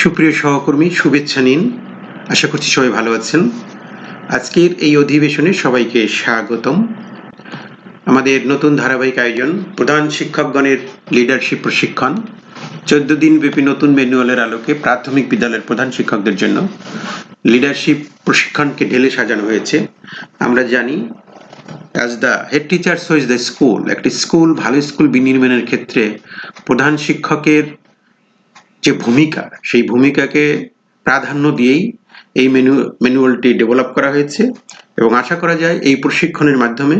সুপ্রিয় সহকর্মী, শুভেচ্ছা নিন। আশা করছি সবাই ভালো আছেন। আজকের এই অধিবেশনে সবাইকে স্বাগতম। আমাদের নতুন ধারাবাহিক আয়োজন, প্রধান শিক্ষকগণের লিডারশিপ প্রশিক্ষণ, চোদ্দ দিন ব্যাপী নতুন ম্যানুয়ালের আলোকে প্রাথমিক বিদ্যালয়ের প্রধান শিক্ষকদের জন্য লিডারশিপ প্রশিক্ষণকে ঢেলে সাজানো হয়েছে। আমরা জানি as the head teacher shows the school একটি স্কুল ভালো স্কুল বিনির্মাণের ক্ষেত্রে প্রধান শিক্ষকের যে ভূমিকা, সেই ভূমিকাকে প্রাধান্য দিয়েই এই মেনু ম্যানুয়ালটি ডেভেলপ করা হয়েছে এবং আশা করা যায় এই প্রশিক্ষণের মাধ্যমে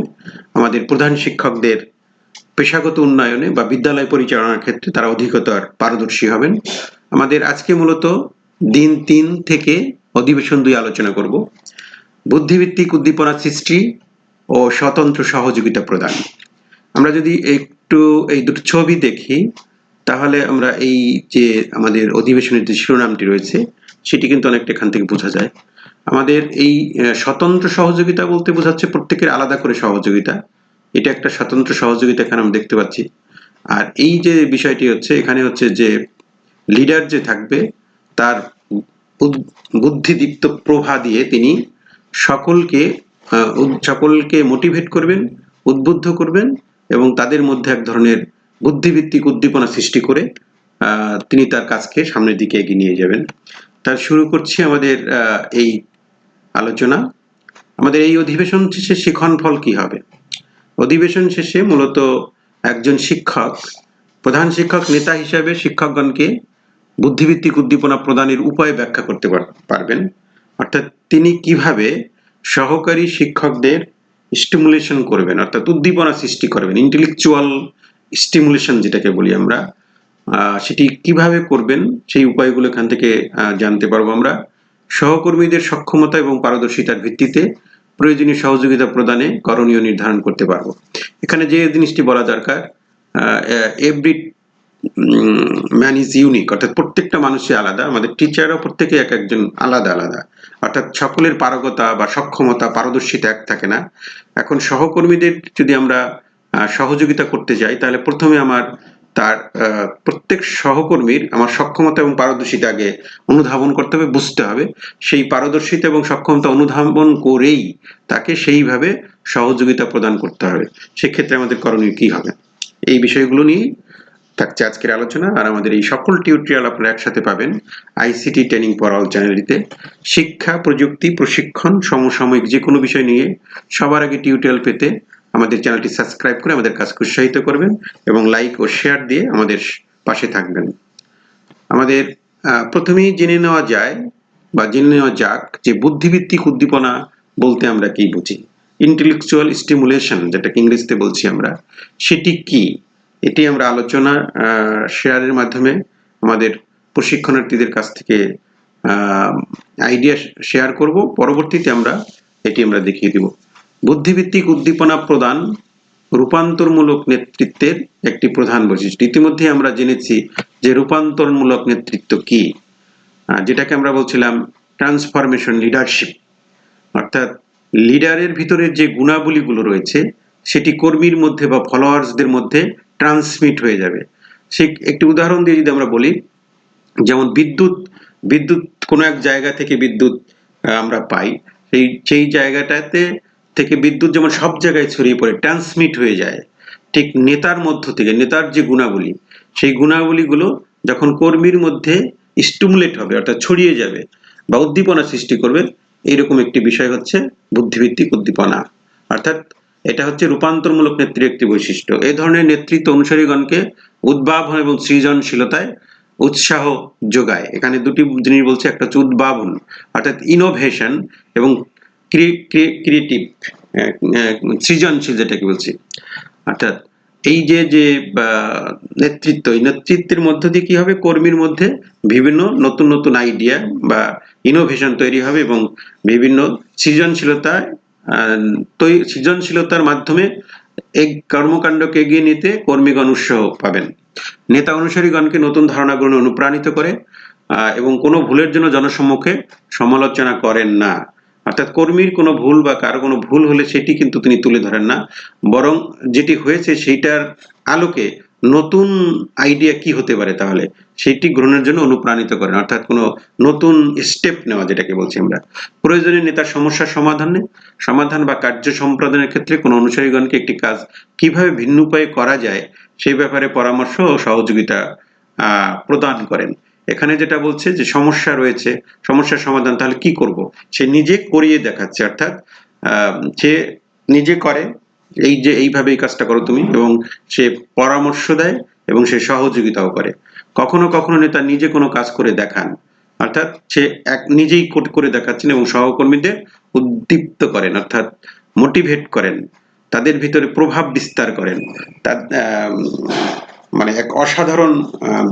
আমাদের প্রধান শিক্ষকদের পেশাগত উন্নয়নে বা বিদ্যালয় পরিচালনার ক্ষেত্রে তারা অধিকতর পারদর্শী হবেন। আমাদের আজকে মূলত দিন তিন থেকে অধিবেশন দুই আলোচনা করব। বুদ্ধিভিত্তিক উদ্দীপনা সৃষ্টি ও স্বতন্ত্র সহযোগিতা প্রদান। আমরা যদি একটু এই দুটো ছবি দেখি তাহলে আমরা এই যে আমাদের অধিবেশনের যে শিরোনামটি রয়েছে, সেটি কিন্তু অনেকটা এখান থেকে বোঝা যায়। আমাদের এই স্বতন্ত্র সহযোগিতা বলতে বোঝাচ্ছে প্রত্যেকের আলাদা করে সহযোগিতা। এটা একটা স্বতন্ত্র সহযোগিতা এখানে আমরা দেখতে পাচ্ছি। আর এই যে বিষয়টি হচ্ছে, এখানে হচ্ছে যে লিডার যে থাকবে, তার বুদ্ধিদীপ্ত প্রভা দিয়ে তিনি সকলকে সকলকে মোটিভেট করবেন, উদ্বুদ্ধ করবেন এবং তাদের মধ্যে এক ধরনের বুদ্ধিভিত্তিক উদ্দীপনা সৃষ্টি করে তিনি তার কাজকে সামনের দিকে এগিয়ে নিয়ে যাবেন। তার শুরু করছি আমাদের এই আলোচনা। আমাদের এই অধিবেশন শেষে শিখন ফল কি হবে? অধিবেশন শেষে মূলত একজন শিক্ষক, প্রধান শিক্ষক, নেতা হিসাবে শিক্ষকগণকে বুদ্ধিভিত্তিক উদ্দীপনা প্রদানের উপায় ব্যাখ্যা করতে পার- পারবেন। অর্থাৎ তিনি কীভাবে সহকারী শিক্ষকদের স্টিমুলেশন করবেন, অর্থাৎ উদ্দীপনা সৃষ্টি করবেন ইন্টেলেকচুয়াল স্টিমুলেশন যেটাকে বলি আমরা সেটি কীভাবে করবেন সেই উপায়গুলো এখান থেকে জানতে পারব আমরা। সহকর্মীদের সক্ষমতা এবং পারদর্শিতার ভিত্তিতে প্রয়োজনীয় সহযোগিতা প্রদানে করণীয় নির্ধারণ করতে পারব। এখানে যে জিনিসটি বলা দরকার এভরি ম্যান ইজ ইউনিক অর্থাৎ প্রত্যেকটা মানুষই আলাদা। আমাদের টিচারও প্রত্যেকে এক একজন আলাদা আলাদা। অর্থাৎ সকলের পারগতা বা সক্ষমতা, পারদর্শিতা এক থাকে না। এখন সহকর্মীদের যদি আমরা সহযোগিতা করতে যাই, তাহলে প্রথমে আমার তার প্রত্যেক সহকর্মীর আমার সক্ষমতা এবং পারদর্শিতা আগে অনুধাবন করতে হবে, বুঝতে হবে। সেই পারদর্শিতা এবং সক্ষমতা অনুধাবন করেই তাকে সেইভাবে সহযোগিতা প্রদান করতে হবে। সেক্ষেত্রে আমাদের করণীয় কি হবে? এই বিষয়গুলো নিয়ে থাকছে আজকের আলোচনা, আর আমাদের এই সকল টিউটোরিয়াল আপনারা একসাথে পাবেন আইসিটি ট্রেনিং অল চ্যানেলটিতে। শিক্ষা, প্রযুক্তি, প্রশিক্ষণ, সমসাময়িক যে কোনো বিষয় নিয়ে সবার আগে টিউটোরিয়াল পেতে আমাদের চ্যানেলটি সাবস্ক্রাইব করে আমাদের কাজকে উৎসাহিত করবেন এবং লাইক ও শেয়ার দিয়ে আমাদের পাশে থাকবেন। আমাদের প্রথমেই জেনে নেওয়া যায় বা জেনে নেওয়া যাক যে বুদ্ধিভিত্তিক উদ্দীপনা বলতে আমরা কি বুঝি। ইন্টেলেকচুয়াল স্টিমুলেশন যেটাকে ইংরেজিতে বলছি আমরা, সেটি কি? এটি আমরা আলোচনা শেয়ারের মাধ্যমে আমাদের প্রশিক্ষণার্থীদের কাছ থেকে আইডিয়া শেয়ার করব। পরবর্তীতে আমরা এটি আমরা দেখিয়ে দিব। বুদ্ধিভিত্তিক উদ্দীপনা প্রদান রূপান্তরমূলক নেতৃত্বের একটি প্রধান বৈশিষ্ট্য। ইতিমধ্যে আমরা জেনেছি যে রূপান্তরমূলক নেতৃত্ব কি যেটাকে আমরা বলছিলাম ট্রান্সফরমেশন লিডারশিপ অর্থাৎ লিডারের ভিতরে যে গুণাবলীগুলো রয়েছে, সেটি কর্মীর মধ্যে বা ফলোয়ার্সদের মধ্যে ট্রান্সমিট হয়ে যাবে। সে একটি উদাহরণ দিয়ে যদি আমরা বলি, যেমন বিদ্যুৎ বিদ্যুৎ কোনো এক জায়গা থেকে বিদ্যুৎ আমরা পাই। সেই সেই জায়গাটাতে থেকে বিদ্যুৎ যেমন সব জায়গায় ছড়িয়ে পড়ে ট্রান্সমিট হয়ে যায়, ঠিক নেতার মধ্য থেকে, নেতার যে গুণাবলী, সেই গুণাবলীগুলো যখন কর্মীর মধ্যে স্টিমুলেট হবে, অর্থাৎ ছড়িয়ে যাবে বা উদ্দীপনা সৃষ্টি করবে, এইরকম একটি বিষয় হচ্ছে বুদ্ধিভিত্তিক উদ্দীপনা। অর্থাৎ এটা হচ্ছে রূপান্তরমূলক নেত্রীর একটি বৈশিষ্ট্য। এই ধরনের নেতৃত্ব অনুসারীগণকে উদ্ভাবন এবং সৃজনশীলতায় উৎসাহ যোগায়। এখানে দুটি জিনিস বলছে, একটা হচ্ছে উদ্ভাবন, অর্থাৎ ইনোভেশন এবং ক্রিয়েটিভ সৃজনশীল যেটাকে বলছি। অর্থাৎ এই যে যে নেতৃত্ব, এই নেতৃত্বের মধ্য দিয়ে কি হবে? কর্মীর মধ্যে বিভিন্ন নতুন নতুন আইডিয়া বা ইনোভেশন তৈরি হবে এবং বিভিন্ন সৃজনশীলতা সৃজনশীলতার মাধ্যমে এই কর্মকাণ্ডকে এগিয়ে নিতে কর্মীগণ উৎসাহ পাবেন। নেতা অনুসারীগণকে নতুন ধারণা গ্রহণে অনুপ্রাণিত করে এবং কোনো ভুলের জন্য জনসম্মুখে সমালোচনা করেন না। অর্থাৎ কর্মীর কোনো ভুল বা কারও কোনো ভুল হলে সেটি কিন্তু তিনি তুলে ধরেন না। বরং যেটি হয়েছে সেইটার আলোকে নতুন আইডিয়া কি হতে পারে তাহলে? সেটি গ্রহণের জন্য অনুপ্রাণিত করেন। অর্থাৎ কোনো নতুন স্টেপ নেওয়া যেটাকে বলছি আমরা। প্রয়োজনীয় নেতার সমস্যার সমাধানে সমাধান বা কার্য সম্পাদনের ক্ষেত্রে কোনো অনুসারীগণকে একটি কাজ কীভাবে ভিন্ন উপায়ে করা যায় সেই ব্যাপারে পরামর্শ ও সহযোগিতা প্রদান করেন। এখানে যেটা বলছে যে সমস্যা রয়েছে, সমস্যার সমাধান তাহলে কি করব? সে নিজে করিয়ে দেখাচ্ছে, অর্থাৎ সে নিজে করে, এই যে এইভাবে এই কাজটা করো তুমি, এবং সে পরামর্শ দেয় এবং সে সহযোগিতাও করে। কখনো কখনো নেতা নিজে কোনো কাজ করে দেখান, অর্থাৎ সে এক, নিজেই কোট করে দেখাচ্ছেন এবং সহকর্মীদের উদ্দীপ্ত করেন, অর্থাৎ মোটিভেট করেন, তাদের ভিতরে প্রভাব বিস্তার করেন তার মানে এক অসাধারণ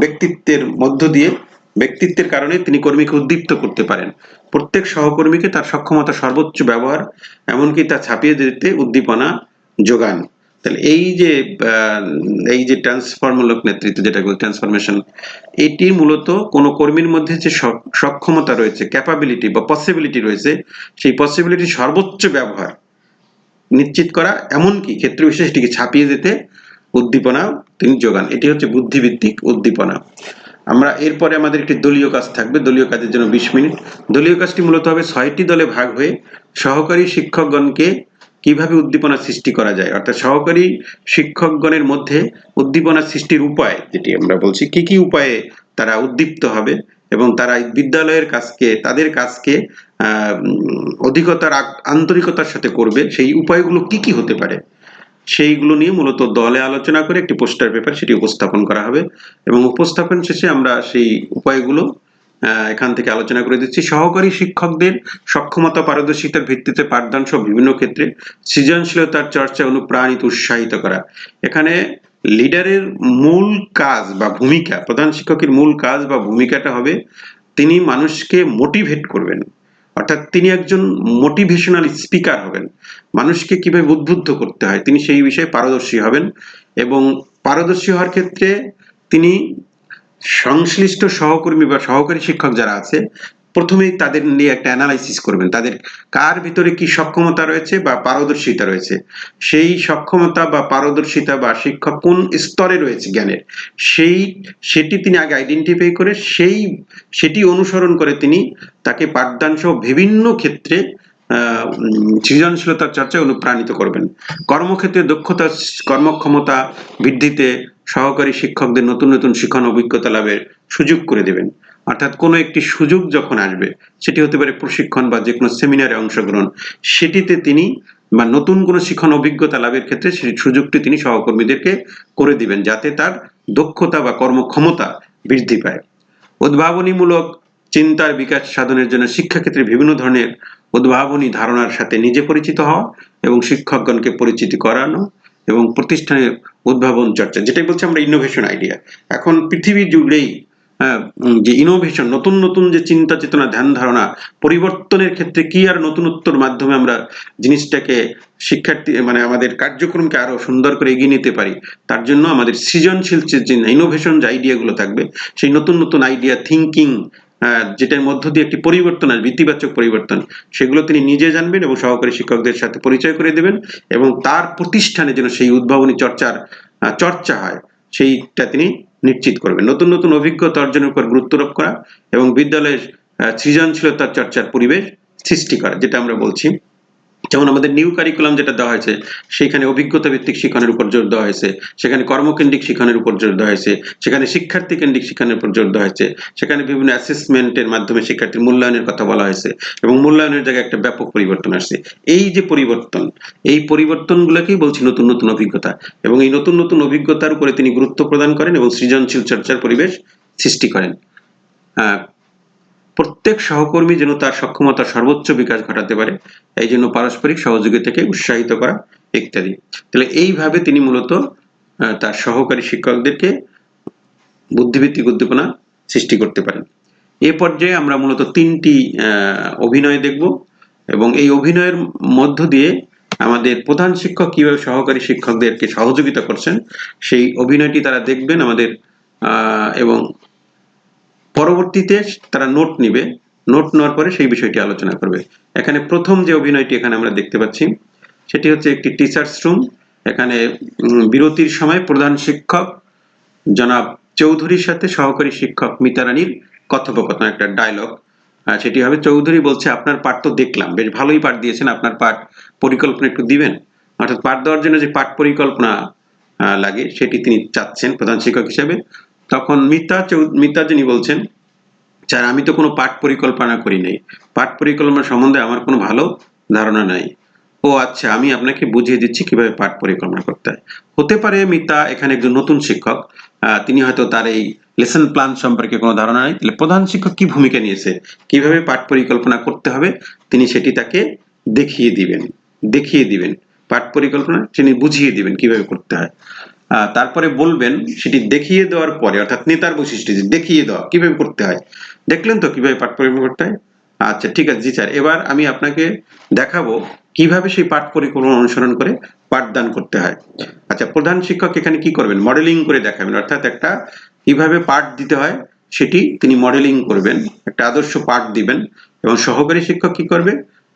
ব্যক্তিত্বের মধ্য দিয়ে, ব্যক্তিত্বের কারণে তিনি কর্মীকে উদ্দীপ্ত করতে পারেন। প্রত্যেক সহকর্মীকে তার সক্ষমতা সর্বোচ্চ ব্যবহার, এমনকি তা ছাপিয়ে দিতে উদ্দীপনা যোগান। তাহলে এই যে এই যে ট্রান্সফর্মমূলক নেতৃত্ব যেটা বলি ট্রান্সফরমেশন এটি মূলত কোনো কর্মীর মধ্যে যে সক- সক্ষমতা রয়েছে ক্যাপাবিলিটি বা পসিবিলিটি রয়েছে, সেই পসিবিলিটি সর্বোচ্চ ব্যবহার নিশ্চিত করা, এমনকি ক্ষেত্র বিশেষে এটিকে ছাপিয়ে দিতে উদ্দীপনা, তিনি যোগান। এটি হচ্ছে বুদ্ধিভিত্তিক উদ্দীপনা। আমরা এরপরে আমাদের একটি দলীয় কাজ থাকবে, দলীয় কাজের জন্য বিশ মিনিট। দলীয় কাজটি মূলত হবে ছয়টি দলে ভাগ হয়ে সহকারী শিক্ষকগণকে কীভাবে উদ্দীপনা সৃষ্টি করা যায়। অর্থাৎ সহকারী শিক্ষকগণের মধ্যে উদ্দীপনা সৃষ্টির উপায়, যেটি আমরা বলছি, কি কি উপায়ে তারা উদ্দীপ্ত হবে এবং তারা বিদ্যালয়ের কাজকে, তাদের কাজকে অধিকতার আন্তরিকতার সাথে করবে, সেই উপায়গুলো কি কি হতে পারে? সেইগুলো নিয়ে মূলত দলে আলোচনা করে একটি পোস্টার পেপার সেটি উপস্থাপন করা হবে এবং উপস্থাপন শেষে আমরা সেই উপায়গুলো এখান থেকে আলোচনা করে দিচ্ছি। সহকারী শিক্ষকদের সক্ষমতা, পারদর্শিতার ভিত্তিতে পাঠদান সহ বিভিন্ন ক্ষেত্রে সৃজনশীলতার চর্চা অনুপ্রাণিত, উৎসাহিত করা। এখানে লিডারের মূল কাজ বা ভূমিকা, প্রধান শিক্ষকের মূল কাজ বা ভূমিকাটা হবে তিনি মানুষকে মোটিভেট করবেন। অর্থাৎ তিনি একজন মোটিভেশনাল স্পিকার হবেন। মানুষকে কীভাবে উদ্বুদ্ধ করতে হয়, তিনি সেই বিষয়ে পারদর্শী হবেন এবং পারদর্শী হওয়ার ক্ষেত্রে তিনি সংশ্লিষ্ট সহকর্মী বা সহকারী শিক্ষক যারা আছে প্রথমেই তাদের নিয়ে একটা অ্যানালাইসিস করবেন, তাদের কার ভিতরে কি সক্ষমতা রয়েছে বা পারদর্শিতা রয়েছে? সেই সক্ষমতা বা পারদর্শিতা বা শিক্ষা কোন স্তরে রয়েছে জ্ঞানের? সেই, সেটি তিনি আগে আইডেন্টিফাই করে, সেই, সেটি অনুসরণ করে তিনি তাকে পাঠদান সহ বিভিন্ন ক্ষেত্রে সৃজনশীলতার চর্চায় অনুপ্রাণিত করবেন। কর্মক্ষেত্রে দক্ষতা, কর্মক্ষমতা বৃদ্ধিতে সহকারী শিক্ষকদের নতুন নতুন শিক্ষণ অভিজ্ঞতা লাভের সুযোগ করে দেবেন। অর্থাৎ কোনো একটি সুযোগ যখন আসবে, সেটি হতে পারে প্রশিক্ষণ বা যে কোনো সেমিনারে অংশগ্রহণ, সেটিতে তিনি বা নতুন কোনো শিক্ষণ অভিজ্ঞতা লাভের ক্ষেত্রে সেই সুযোগটি তিনি সহকর্মীদেরকে করে দিবেন যাতে তার দক্ষতা বা কর্মক্ষমতা বৃদ্ধি পায়। উদ্ভাবনীমূলক চিন্তার বিকাশ সাধনের জন্য শিক্ষাক্ষেত্রে বিভিন্ন ধরনের উদ্ভাবনী ধারণার সাথে নিজে পরিচিত হওয়া এবং শিক্ষকগণকে পরিচিতি করানো এবং প্রতিষ্ঠানের উদ্ভাবন চর্চা, যেটাই বলছি আমরা ইনোভেশন আইডিয়া এখন পৃথিবী জুড়েই যে ইনোভেশন নতুন নতুন যে চিন্তা চেতনা, ধ্যান ধারণা, পরিবর্তনের ক্ষেত্রে কি আর নতুনত্বর মাধ্যমে আমরা জিনিসটাকে শিক্ষার্থী মানে আমাদের কার্যক্রমকে আরও সুন্দর করে এগিয়ে নিতে পারি, তার জন্য আমাদের সৃজনশীল ইনোভেশন যে আইডিয়াগুলো থাকবে, সেই নতুন নতুন আইডিয়া থিঙ্কিং যেটার মধ্য দিয়ে একটি পরিবর্তন আর ইতিবাচক পরিবর্তন, সেগুলো তিনি নিজে জানবেন এবং সহকারী শিক্ষকদের সাথে পরিচয় করে দেবেন এবং তার প্রতিষ্ঠানে যেন সেই উদ্ভাবনী চর্চার চর্চা হয়, সেইটা তিনি নিশ্চিত করবে। নতুন নতুন অভিজ্ঞতা অর্জনের উপর গুরুত্বারোপ করা এবং বিদ্যালয়ের আহ, সৃজনশীলতার চর্চার পরিবেশ সৃষ্টি করা যেটা আমরা বলছি। যেমন আমাদের নিউ কারিকুলাম যেটা দেওয়া হয়েছে, সেখানে অভিজ্ঞতা ভিত্তিক শিক্ষণের উপর জোর দেওয়া হয়েছে, সেখানে কর্মকেন্দ্রিক শিক্ষণের উপর জোর দেওয়া হয়েছে, সেখানে শিক্ষার্থী কেন্দ্রিক শিক্ষণের উপর জোর দেওয়া হয়েছে, সেখানে বিভিন্ন অ্যাসেসমেন্টের মাধ্যমে শিক্ষার্থীর মূল্যায়নের কথা বলা হয়েছে এবং মূল্যায়নের জায়গায় একটা ব্যাপক পরিবর্তন আসছে। এই যে পরিবর্তন, এই পরিবর্তনগুলোকেই বলছি নতুন নতুন অভিজ্ঞতা এবং এই নতুন নতুন অভিজ্ঞতার উপরে তিনি গুরুত্ব প্রদান করেন এবং সৃজনশীল চর্চার পরিবেশ সৃষ্টি করেন। প্রত্যেক সহকর্মী যেন তার সক্ষমতার সর্বোচ্চ বিকাশ ঘটাতে পারে, এই জন্য পারস্পরিক সহযোগিতাকে উৎসাহিত করা ইত্যাদি। তাহলে এইভাবে তিনি মূলত তার সহকারী শিক্ষকদেরকে বুদ্ধিভিত্তিক উদ্দীপনা সৃষ্টি করতে পারেন। এ পর্যায়ে আমরা মূলত তিনটি অভিনয় দেখব এবং এই অভিনয়ের মধ্য দিয়ে আমাদের প্রধান শিক্ষক কীভাবে সহকারী শিক্ষকদেরকে সহযোগিতা করছেন, সেই অভিনয়টি তারা দেখবেন আমাদের এবং পরবর্তীতে তারা নোট নিবে। নোট নেওয়ার পরে সেই বিষয়টি আলোচনা করবে। এখানে প্রথম যে অভিনয়টি এখানে আমরা দেখতে পাচ্ছি, সেটি হচ্ছে একটি টিচার্স রুম এখানে বিরতির সময় প্রধান শিক্ষক জনাব চৌধুরীর সাথে সহকারী শিক্ষক মিতা রানীর কথোপকথন, একটা ডায়লগ সেটি হবে, চৌধুরী বলছে, আপনার পাঠ তো দেখলাম। বেশ ভালোই পাঠ দিয়েছেন, আপনার পাঠ পরিকল্পনা একটু দিবেন। অর্থাৎ পাঠ দেওয়ার জন্য যে পাঠ পরিকল্পনা লাগে, সেটি তিনি চাচ্ছেন প্রধান শিক্ষক হিসেবে। তখন মিতা মিতা যিনি বলছেন, স্যার, আমি তো কোনো পাঠ পরিকল্পনা করি নাই। পাঠ পরিকল্পনা সম্বন্ধে আমার কোনো ভালো ধারণা নাই। ও আচ্ছা আমি আপনাকে বুঝিয়ে দিচ্ছি কীভাবে পাঠ পরিকল্পনা করতে হয়। হতে পারে মিতা এখানে একজন নতুন শিক্ষক তিনি হয়তো তার এই লেসন প্ল্যান সম্পর্কে কোনো ধারণা নেই। তাহলে প্রধান শিক্ষক কি ভূমিকা নিয়েছে? কীভাবে পাঠ পরিকল্পনা করতে হবে? তিনি সেটি তাকে দেখিয়ে দিবেন দেখিয়ে দিবেন। পাঠ পরিকল্পনা তিনি বুঝিয়ে দিবেন কীভাবে করতে হয়। তারপরে বলবেন সেটি দেখিয়ে দেওয়ার পরে, অর্থাৎ নেতার বৈশিষ্ট্য দেখিয়ে দেওয়া, কীভাবে করতে হয়। দেখলেন তো কীভাবে পাঠ পরিকল্পনা করতে হয়? আচ্ছা ঠিক আছে, জি স্যার। এবার আমি আপনাকে দেখাবো কীভাবে সেই পাঠ পরিকল্পনা অনুসরণ করে পাঠদান করতে হয়। আচ্ছা প্রধান শিক্ষক এখানে কি করবেন? মডেলিং করে দেখাবেন। অর্থাৎ একটা কীভাবে পাঠ দিতে হয় সেটি তিনি মডেলিং করবেন, একটা আদর্শ পাঠ দিবেন এবং সহকারী শিক্ষক কি করবে?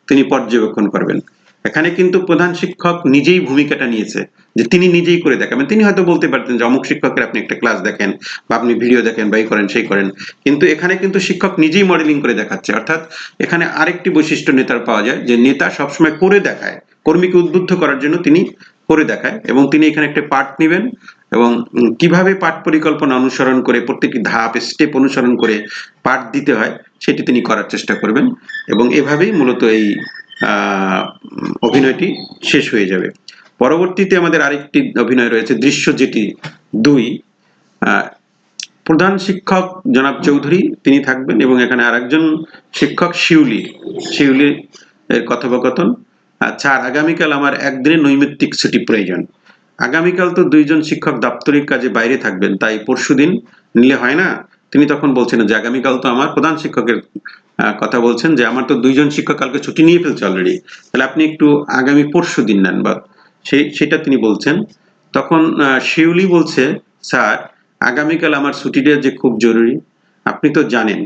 তিনি পর্যবেক্ষণ করবেন। এখানে কিন্তু প্রধান শিক্ষক নিজেই ভূমিকাটা নিয়েছে, যে তিনি নিজেই করে দেখাবেন। তিনি হয়তো বলতে পারতেন যে অমুক শিক্ষকের আপনি একটা ক্লাস দেখেন, বা আপনি ভিডিও দেখেন, বা এই করেন, সেই করেন। কিন্তু এখানে কিন্তু শিক্ষক নিজেই মডেলিং করে দেখাচ্ছে। অর্থাৎ এখানে আরেকটি বৈশিষ্ট্য নেতার পাওয়া যায়, যে নেতা সবসময় করে দেখায়, কর্মীকে উদ্বুদ্ধ করার জন্য তিনি করে দেখায়, এবং তিনি এখানে একটা পাঠ নেবেন, এবং কীভাবে পাঠ পরিকল্পনা অনুসরণ করে, প্রত্যেকটি ধাপ স্টেপ অনুসরণ করে পাঠ দিতে হয়, সেটি তিনি করার চেষ্টা করবেন, এবং এভাবেই মূলত এই অভিনয়টি শেষ হয়ে যাবে। পরবর্তীতে আমাদের আরেকটি অভিনয় রয়েছে দৃশ্য যেটি দুই প্রধান শিক্ষক জনাব চৌধুরী, তিনি থাকবেন এবং এখানে আরেকজন শিক্ষক শিউলি শিউলি এর কথোপকথন। আর আগামীকাল আমার একদিনের নৈমিত্তিক ছুটি প্রয়োজন। আগামীকাল তো দুইজন শিক্ষক দাপ্তরিক কাজে বাইরে থাকবেন, তাই পরশুদিন নিলে হয় না? তিনি তখন বলছেন যে আগামীকাল তো আমার প্রধান শিক্ষকের কথা বলছেন যে আমার তো দুইজন শিক্ষক কালকে ছুটি নিয়ে ফেলছে অলরেডি তাহলে আপনি একটু আগামী পরশু দিন নেন, বা সেই সেটা তিনি বলছেন। তখন শিউলি বলছে, স্যার, আগামীকাল আমার ছুটিটা যে খুব জরুরি। আপনি তো জানেন,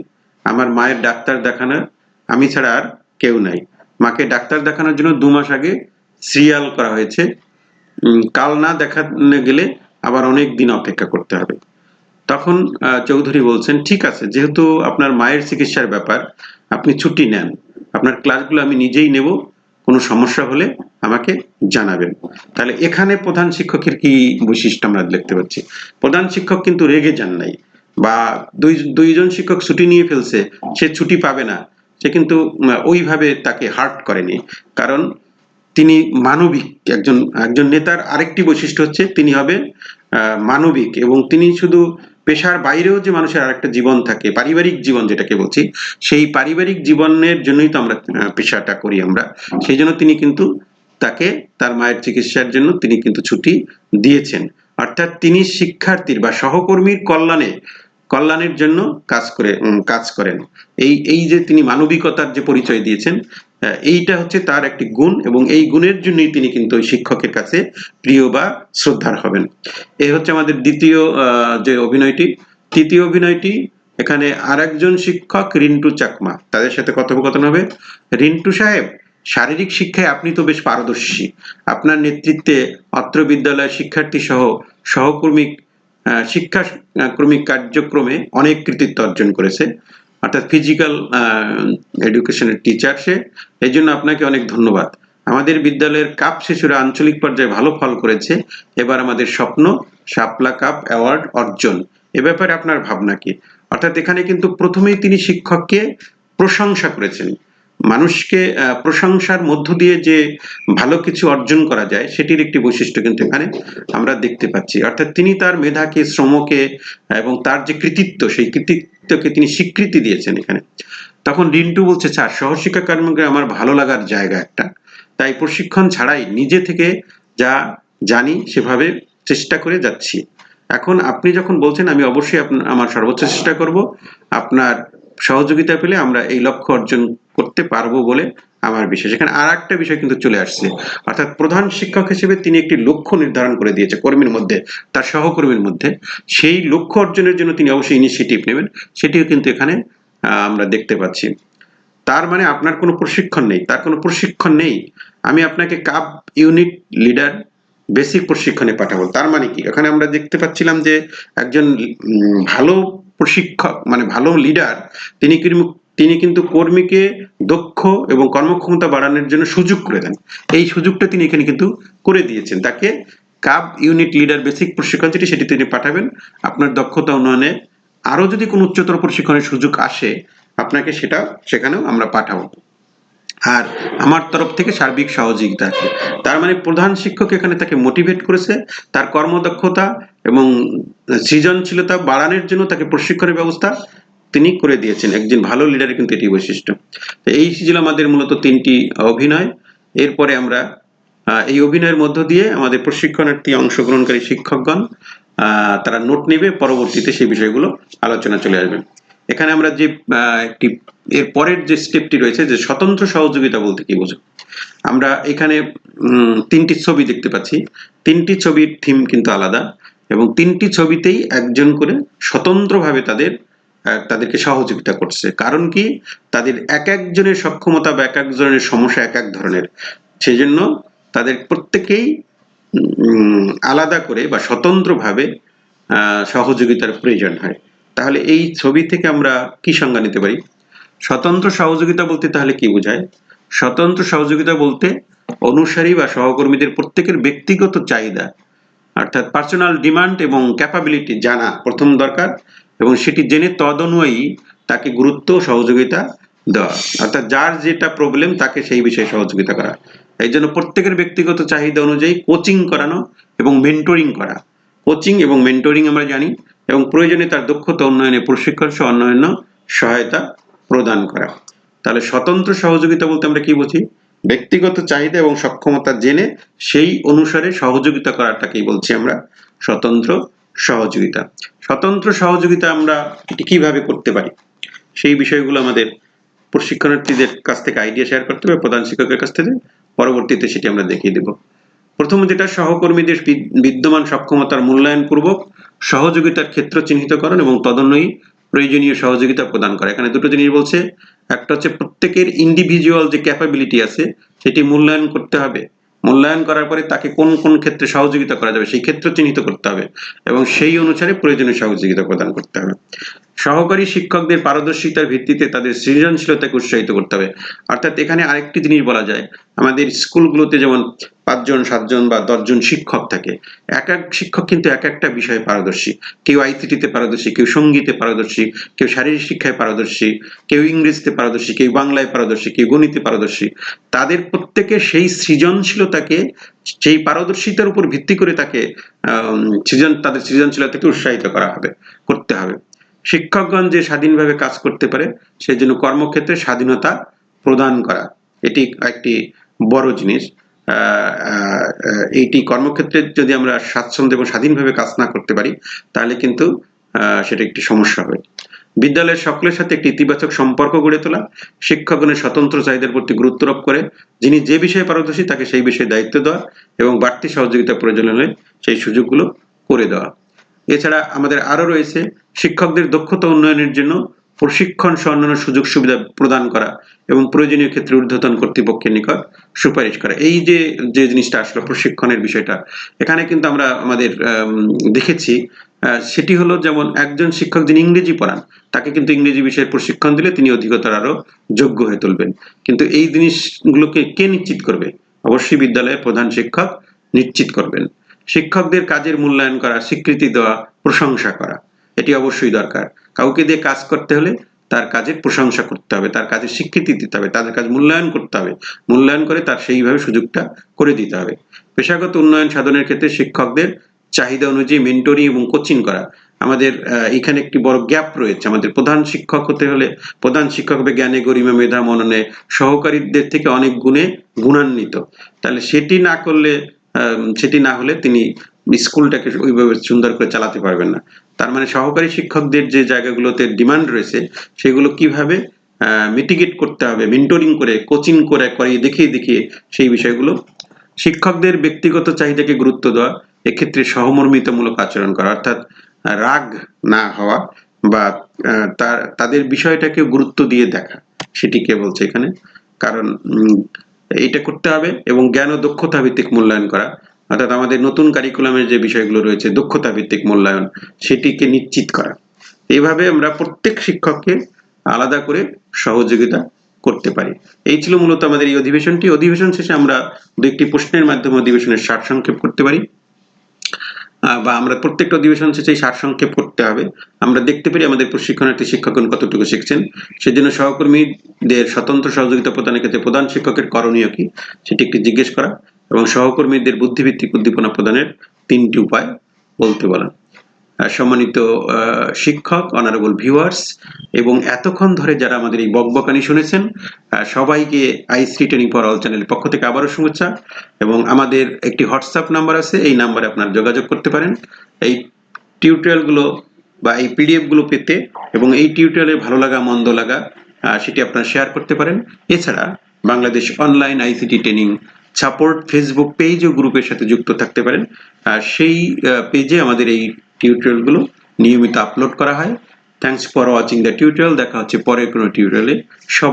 আমার মায়ের ডাক্তার দেখানোর, আমি ছাড়া আর কেউ নাই। মাকে ডাক্তার দেখানোর জন্য দু মাস আগে সিরিয়াল করা হয়েছে। কাল না দেখানো গেলে আবার অনেক দিন অপেক্ষা করতে হবে। তখন চৌধুরী বলছেন, ঠিক আছে, যেহেতু আপনার মায়ের চিকিৎসার ব্যাপার, আপনি ছুটি নেন। আপনার ক্লাসগুলো আমি নিজেই নেব, কোনো সমস্যা হলে আমাকে জানাবেন। তাহলে এখানে প্রধান শিক্ষকের কি বৈশিষ্ট্য আমরা দেখতে পাচ্ছি? প্রধান শিক্ষক কিন্তু রেগে যান নাই, বা দুই, দুইজন শিক্ষক ছুটি নিয়ে ফেলছে, সে ছুটি পাবে না। সে কিন্তু ওইভাবে তাকে হার্ট করেনি। কারণ তিনি মানবিক একজন একজন নেতার আরেকটি বৈশিষ্ট্য হচ্ছে, তিনি হবে মানবিক এবং তিনি শুধু পেশার বাইরেও যে মানুষের আরেকটা জীবন থাকে, পারিবারিক জীবন যেটাকে বলছি, সেই পারিবারিক জীবনের জন্যই তো আমরা পেশাটা করি আমরা। সেই জন্য তিনি কিন্তু তাকে, তার মায়ের চিকিৎসার জন্য তিনি কিন্তু ছুটি দিয়েছেন। অর্থাৎ তিনি শিক্ষার্থীর বা সহকর্মীর কল্যাণে, কল্যাণের জন্য কাজ করে কাজ করেন। এই এই যে তিনি মানবিকতার যে পরিচয় দিয়েছেন এইটা হচ্ছে তার একটি গুণ এবং এই গুণের জন্যই তিনি কিন্তু ওই শিক্ষকের কাছে প্রিয় বা শ্রদ্ধার হবেন। এই হচ্ছে আমাদের দ্বিতীয় যে অভিনয়টি। তৃতীয় অভিনয়টি এখানে আরেকজন শিক্ষক রিন্টু চাকমা। তাদের সাথে কথোপকথন হবে। রিন্টু সাহেব শারীরিক শিক্ষায় আপনি তো বেশ পারদর্শী। আপনার নেতৃত্বে অত্র বিদ্যালয়ের শিক্ষার্থী সহ সহকর্মী আহ, শিক্ষা আহ, ক্রমিক কার্যক্রমে অনেক কৃতিত্ব অর্জন করেছে। অর্থাৎ ফিজিক্যাল এডুকেশনের টিচার সে। এই জন্য আপনাকে অনেক ধন্যবাদ। আমাদের বিদ্যালয়ের কাপ শিশুরা আঞ্চলিক পর্যায়ে ভালো ফল করেছে। এবার আমাদের স্বপ্ন, শাপলা কাপ অ্যাওয়ার্ড অর্জন। এ ব্যাপারে আপনার ভাবনা কি? অর্থাৎ এখানে কিন্তু প্রথমেই তিনি শিক্ষককে প্রশংসা করেছেন। মানুষকে প্রশংসার মধ্য দিয়ে যে ভালো কিছু অর্জন করা যায়, সেটির একটি বৈশিষ্ট্য কিন্তু এখানে আমরা দেখতে পাচ্ছি। অর্থাৎ তিনি তার মেধাকে, শ্রমকে, এবং তার যে কৃতিত্ব, সেই কৃতিত্বকে তিনি স্বীকৃতি দিয়েছেন এখানে। তখন রিন্টু বলছে স্যার সহশিক্ষা কর্মকে আমার ভালো লাগার জায়গা একটা। তাই প্রশিক্ষণ ছাড়াই নিজে থেকে যা জানি সেভাবে চেষ্টা করে যাচ্ছি। এখন আপনি যখন বলছেন, আমি অবশ্যই আমার সর্বোচ্চ চেষ্টা করব। আপনার সহযোগিতা পেলে আমরা এই লক্ষ্য অর্জন করতে পারব বলে আমার বিশ্বাস এখানে আর একটা বিষয় কিন্তু চলে আসছে। অর্থাৎ প্রধান শিক্ষক হিসেবে তিনি একটি লক্ষ্য নির্ধারণ করে দিয়েছে কর্মীর মধ্যে, তার সহকর্মীর মধ্যে। সেই লক্ষ্য অর্জনের জন্য তিনি অবশ্যই ইনিশিয়েটিভ নেবেন। সেটিও কিন্তু এখানে আমরা দেখতে পাচ্ছি। তার মানে আপনার কোনো প্রশিক্ষণ নেই, তার কোনো প্রশিক্ষণ নেই। আমি আপনাকে কাপ ইউনিট লিডার বেসিক প্রশিক্ষণে পাঠাবো। তার মানে কি? এখানে আমরা দেখতে পাচ্ছিলাম যে একজন ভালো প্রশিক্ষক মানে ভালো লিডার, তিনি তিনি কিন্তু কর্মীকে দক্ষ এবং কর্মক্ষমতা বাড়ানোর জন্য সুযোগ করে দেন। এই সুযোগটা তিনি এখানে কিন্তু করে দিয়েছেন। তাকে কাব ইউনিট লিডার বেসিক প্রশিক্ষণ যেটি সেটি তিনি পাঠাবেন। আপনার দক্ষতা উন্নয়নে আরও যদি কোনো উচ্চতর প্রশিক্ষণের সুযোগ আসে, আপনাকে সেটা সেখানেও আমরা পাঠাবো। আর আমার তরফ থেকে সার্বিক সহযোগিতা আছে। তার মানে প্রধান শিক্ষক এখানে তাকে মোটিভেট করেছে। তার কর্মদক্ষতা এবং সৃজনশীলতা বাড়ানোর জন্য তাকে প্রশিক্ষণের ব্যবস্থা তিনি করে দিয়েছেন। একজন ভালো লিডারের কিন্তু এটি বৈশিষ্ট্য। তো এই ছিল আমাদের মূলত তিনটি অভিনয়। এরপরে আমরা এই অভিনয়ের মধ্য দিয়ে আমাদের প্রশিক্ষণার্থী অংশগ্রহণকারী শিক্ষকগণ তারা নোট নেবে, পরবর্তীতে সেই বিষয়গুলো আলোচনা চলে আসবে। এখানে আমরা যে একটি, এর পরের যে স্টেপটি রয়েছে, যে স্বতন্ত্র সহযোগিতা বলতে কি বোঝো আমরা এখানে তিনটি ছবি দেখতে পাচ্ছি। তিনটি ছবির থিম কিন্তু আলাদা এবং তিনটি ছবিতেই একজন করে স্বতন্ত্রভাবে তাদের তাদেরকে সহযোগিতা করছে। কারণ কি? তাদের এক একজনের সক্ষমতা বা এক একজনের সমস্যা এক এক ধরনের। সেই জন্য তাদের প্রত্যেকেই আলাদা করে বা স্বতন্ত্রভাবে সহযোগিতার প্রয়োজন হয়। তাহলে এই ছবি থেকে আমরা কি সংজ্ঞা নিতে পারি? স্বতন্ত্র সহযোগিতা বলতে তাহলে কি বোঝায়? স্বতন্ত্র সহযোগিতা বলতে অনুসারী বা সহকর্মীদের প্রত্যেকের ব্যক্তিগত চাহিদা, অর্থাৎ পার্সোনাল ডিমান্ড এবং ক্যাপাবিলিটি জানা প্রথম দরকার। এবং সেটি জেনে তদনুযায়ী তাকে গুরুত্ব সহযোগিতা দেওয়া। অর্থাৎ যার যেটা প্রবলেম তাকে সেই বিষয়ে সহযোগিতা করা। এই জন্য প্রত্যেকের ব্যক্তিগত চাহিদা অনুযায়ী কোচিং করানো এবং মেন্টরিং করা। কোচিং এবং মেন্টরিং আমরা জানি এবং প্রয়োজনে তার দক্ষতা উন্নয়নে, প্রশিক্ষণ সহ অন্যান্য সহায়তা প্রদান করা। তাহলে স্বতন্ত্র সহযোগিতা বলতে আমরা কি বুঝি? ব্যক্তিগত চাহিদা এবং সক্ষমতা জেনে সেই অনুসারে সহযোগিতা করাটাকেই বলছি আমরা। স্বতন্ত্র সহযোগিতা। স্বতন্ত্র সহযোগিতা আমরা এটি কীভাবে করতে পারি, সেই বিষয়গুলো আমাদের প্রশিক্ষণার্থীদের কাছ থেকে আইডিয়া শেয়ার করতে হবে, প্রধান শিক্ষকের কাছ থেকে। পরবর্তীতে সেটি আমরা দেখিয়ে দেব। প্রথম যেটা সহকর্মীদের বিদ্যমান সক্ষমতার মূল্যায়ন পূর্বক সহযোগিতার ক্ষেত্র চিহ্নিতকরণ এবং তদন্বয়ী প্রয়োজনীয় সহযোগিতা প্রদান করা। এখানে দুটো জিনিস বলছে, একটা হচ্ছে প্রত্যেকের ইন্ডিভিজুয়াল যে ক্যাপাবিলিটি আছে, সেটি মূল্যায়ন করতে হবে। মূল্যায়ন করার পরে তাকে কোন কোন ক্ষেত্রে সহযোগিতা করা যাবে সেই ক্ষেত্র চিহ্নিত করতে হবে এবং সেই অনুসারে প্রয়োজনীয় সহযোগিতা প্রদান করতে হবে। সহকারী শিক্ষকদের পারদর্শিতার ভিত্তিতে তাদের সৃজনশীলতাকে উৎসাহিত করতে হবে। অর্থাৎ এখানে আরেকটি জিনিস বলা যায় আমাদের স্কুলগুলোতে যেমন পাঁচজন, সাতজন বা দশজন শিক্ষক থাকে, এক এক শিক্ষক কিন্তু এক একটা বিষয়ে পারদর্শী। কেউ আইসিটিতে পারদর্শী, কেউ সঙ্গীতে পারদর্শী, কেউ শারীরিক শিক্ষায় পারদর্শী, কেউ ইংরেজিতে পারদর্শী, কেউ বাংলায় পারদর্শী, কেউ গণিতে পারদর্শী। তাদের প্রত্যেকে সেই সৃজনশীলতাকে, সেই পারদর্শিতার উপর ভিত্তি করে তাকে সৃজন, তাদের সৃজনশীলতাকে উৎসাহিত করা হবে, করতে হবে। শিক্ষকগণ যে স্বাধীনভাবে কাজ করতে পারে সেই জন্য কর্মক্ষেত্রে স্বাধীনতা প্রদান করা, এটি একটি বড় জিনিস এইটি কর্মক্ষেত্রে যদি আমরা স্বাচ্ছন্দ্য এবং স্বাধীনভাবে কাজ না করতে পারি, তাহলে কিন্তু সেটা একটি সমস্যা হবে বিদ্যালয়ের সকলের সাথে একটি ইতিবাচক সম্পর্ক গড়ে তোলা, শিক্ষকগণের স্বতন্ত্র চাহিদার প্রতি গুরুত্ব আরোপ করে, যিনি যে বিষয়ে পারদর্শী তাকে সেই বিষয়ে দায়িত্ব দেওয়া এবং বাড়তি সহযোগিতা প্রয়োজন হলে সেই সুযোগগুলো করে দেওয়া। এছাড়া আমাদের আরও রয়েছে শিক্ষকদের দক্ষতা উন্নয়নের জন্য প্রশিক্ষণ সহ অন্যান্য সুযোগ সুবিধা প্রদান করা এবং প্রয়োজনীয় ক্ষেত্রে ঊর্ধ্বতন কর্তৃপক্ষের নিকট সুপারিশ করা। এই যে যে জিনিসটা আসলো প্রশিক্ষণের বিষয়টা এখানে কিন্তু আমরা আমাদের আম, দেখেছি সেটি হলো যেমন একজন শিক্ষক যিনি ইংরেজি পড়ান তাকে কিন্তু ইংরেজি বিষয়ে প্রশিক্ষণ দিলে তিনি অধিকতর আরও যোগ্য হয়ে তুলবেন। কিন্তু এই জিনিসগুলোকে কে নিশ্চিত করবে? অবশ্যই বিদ্যালয়ের প্রধান শিক্ষক নিশ্চিত করবেন। শিক্ষকদের কাজের মূল্যায়ন করা স্বীকৃতি দেওয়া প্রশংসা করা এটি অবশ্যই দরকার। কাউকে দিয়ে কাজ করতে হলে তার কাজের প্রশংসা করতে হবে, তার কাজের স্বীকৃতি দিতে হবে, তাদের কাজ মূল্যায়ন করতে হবে। মূল্যায়ন করে তার সেইভাবে সুযোগটা করে দিতে হবে। পেশাগত উন্নয়ন সাধনের ক্ষেত্রে শিক্ষকদের চাহিদা অনুযায়ী মেন্টরিং এবং কোচিং করা। আমাদের এখানে একটি বড় গ্যাপ রয়েছে। আমাদের প্রধান শিক্ষক হতে হলে, প্রধান শিক্ষক হবে জ্ঞানে, গরিমা, মেধা, মননে। সহকারীদের থেকে অনেক গুণে গুণান্বিত। তাহলে সেটি না করলে সেটি না হলে তিনি স্কুলটাকে ওইভাবে সুন্দর করে চালাতে পারবেন না। তার মানে সহকারী শিক্ষকদের যে জায়গাগুলোতে ডিমান্ড রয়েছে, সেগুলো কীভাবে মিটিগেট করতে হবে মেন্টরিং করে কোচিং করে, করিয়ে দেখিয়ে দেখিয়ে সেই বিষয়গুলো শিক্ষকদের ব্যক্তিগত চাহিদাকে গুরুত্ব দেওয়া, এক্ষেত্রে সহমর্মিতামূলক আচরণ করা, অর্থাৎ রাগ না হওয়া বা তার তাদের বিষয়টাকে গুরুত্ব দিয়ে দেখা, সেটি কে বলছে এখানে? কারণ এটা করতে হবে এবং জ্ঞান ও দক্ষতা ভিত্তিক মূল্যায়ন করা অর্থাৎ আমাদের নতুন কারিকুলামের যে বিষয়গুলো রয়েছে দক্ষতা ভিত্তিক মূল্যায়ন, সেটিকে নিশ্চিত করা। এইভাবে আমরা প্রত্যেক শিক্ষককে আলাদা করে সহযোগিতা করতে পারি। এই ছিল মূলত আমাদের এই অধিবেশনটি। অধিবেশন শেষে আমরা দু একটি প্রশ্নের মাধ্যমে অধিবেশনের সারসংক্ষেপ করতে পারি। বা আমরা প্রত্যেকটা অধিবেশন শেষে এই সারসংক্ষেপ করতে হবে। আমরা দেখতে পারি আমাদের প্রশিক্ষণার্থী, শিক্ষকগণ কতটুকু শিখছেন, সেজন্য সহকর্মীদের স্বতন্ত্র সহযোগিতা প্রদানের ক্ষেত্রে প্রধান শিক্ষকের করণীয় কি, সেটি একটি জিজ্ঞেস করা। এবং সহকর্মীদের বুদ্ধিভিত্তিক উদ্দীপনা প্রদানের তিনটি উপায় বলতে বলা আহ, সম্মানিত শিক্ষক অনারেবল ভিউয়ার্স এবং এতক্ষণ ধরে যারা আমাদের এই বকবকানি শুনেছেন সবাইকে আইসি ট্রেনিং ফর অল চ্যানেলের পক্ষ থেকে আবারও শুভেচ্ছা। এবং আমাদের একটি হোয়াটসঅ্যাপ নাম্বার আছে এই নাম্বারে আপনারা যোগাযোগ করতে পারেন। এই টিউটোরিয়ালগুলো বা এই পিডিএফগুলো পেতে এবং এই টিউটোরিয়ালে ভালো লাগা মন্দ লাগা সেটি আপনারা শেয়ার করতে পারেন। এছাড়া Bangladesh online ICT training support Facebook page ও গ্রুপের সাথে যুক্ত থাকতে পারেন। আর সেই পেজে আমাদের এই টিউটোরিয়ালগুলো নিয়মিত আপলোড করা হয়। Thanks for watching the tutorial দেখা হচ্ছে পরের কোনো টিউটোরিয়ালে সব